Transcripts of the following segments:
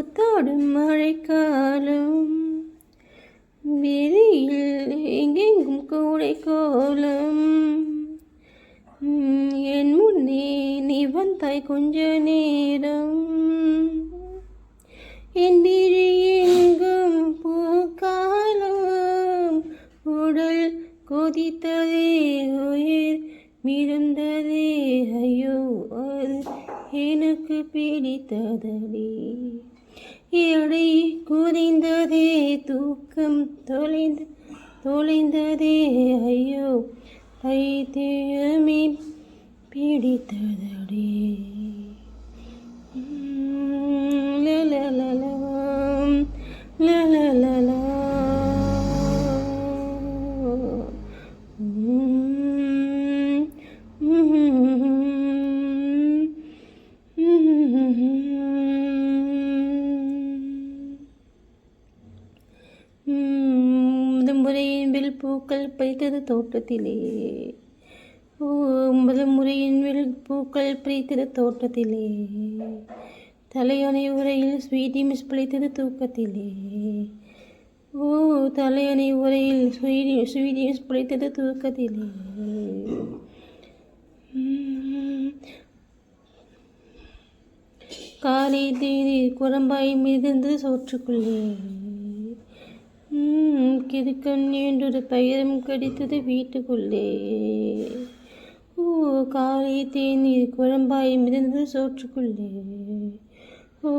கூத்தாடும் மழைக்காலம். வெளியில் எங்கெங்கும் கூடை கோலம் என் முன்னே நீ வந்தாய் கொஞ்ச நேரம். என் விழி எங்கும் பூக்காலம். உடல் கொதித்ததே உயிர் மிதந்ததே. ஐயோ அது எனக்கு பிடித்ததடி. எடை குறைந்ததே தூக்கம் தொலைந்து தொலைந்ததே ஐயோ பைத்தியமே பிடித்ததடி. முதமுறையின் பூக்கள் பறித்தது தோட்டத்திலே. ஓ முதல் முறையின் வில் பூக்கள் பறித்தது தோட்டத்திலே. தலையணை உரையில் ஸ்வீட்டி மிஸ் பிழைத்தது தூக்கத்திலே. ஓ தலையணை உரையில் ஸ்வீடி ஸ்வீட்டி மிஸ் பிழைத்தது தூக்கத்திலே. காலை தேதி குரம்பாய் மிதந்து சோற்றுக்குள்ளே. கிறுக்கன் என்றொரு பெயரும் கிடைத்தது வீட்டுக்குள்ளே. ஓ காலை தேநீர் குழம்பாய் மிதந்தது சோற்றுக்குள்ளே. ஓ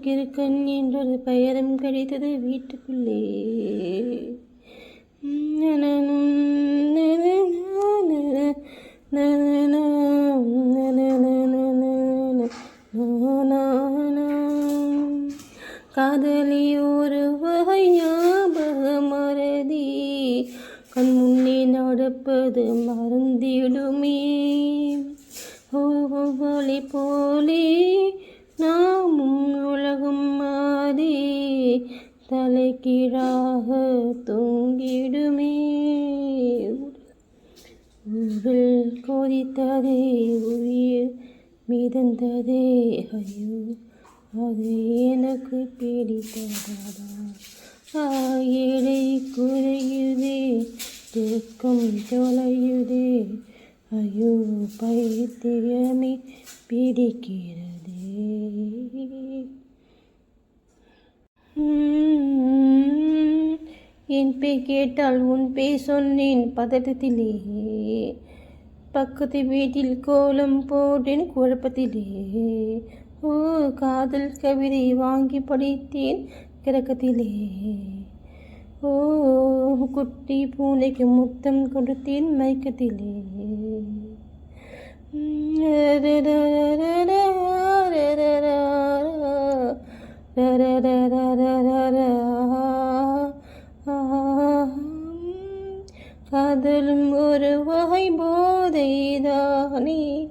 கிறுக்கன் என்றொரு பெயரும் கிடைத்தது வீட்டுக்குள்ளே. காதலி ஒரு வகையா கண் முன்னே நடப்பது மறந்திடுமே. ஓவலை போலே நாமும் உலகம் மாறி தலைக்கீழாக தூங்கிடுமே. உடல் கொதித்ததே உயிர் மிதந்ததே ஐயோ அது எனக்கு பிடித்ததா ஏழை குறையுதே துக்கம் தொலையுதே. ஐயோ பைத்தியமே பிடிக்கிறதே. என் பேய் கேட்டால் உன் பேய் சொன்னேன் பதட்டத்திலே. பக்கத்து வீட்டில் கோலம் போட்டேன் குழப்பத்திலே. ஓ காதல் கவிதை வாங்கி படித்தேன். கிரகத்திலே ஓ குட்டி பூனைக்கு முத்தம் கொடுத்தேன் மயக்கத்திலே. காதலும் ஒரு வகை போதைதானே.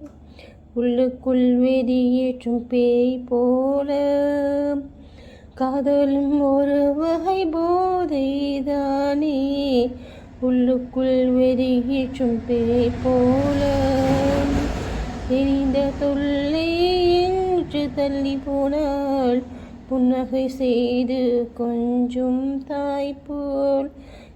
உள்ளுக்குள் வெறியேற்றும் பேய் போல. காதலும் ஒரு வகை போதைதானே? உள்ளுக்குள் வெறியேற்றும் பேய் போல தெரிந்த தொல்லை என்று தள்ளி போனால் புன்னகை செய்து கொஞ்சம் தாய் போல்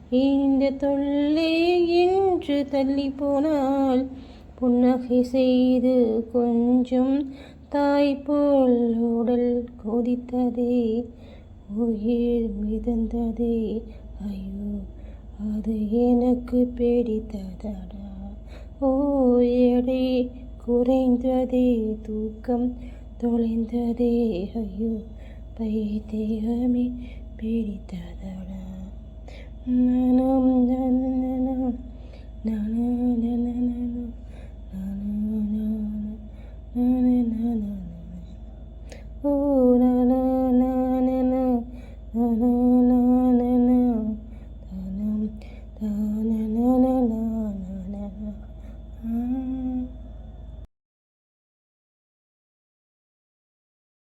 இந்த தொல்லை என்று தள்ளி போனால் புன்னகை செய்து கொஞ்சம் தாய் போல் உடல் கொதித்ததே உயிர் மிதந்ததே. ஐயோ அது எனக்கு பிடித்ததடா. ஓ எடை குறைந்ததே தூக்கம் தொலைந்ததே. ஐயோ பைத்தியமே பிடித்ததடா. நனம் நனனம் நனனனனனம் நனனனனனம் ஓ நனனனனனம் the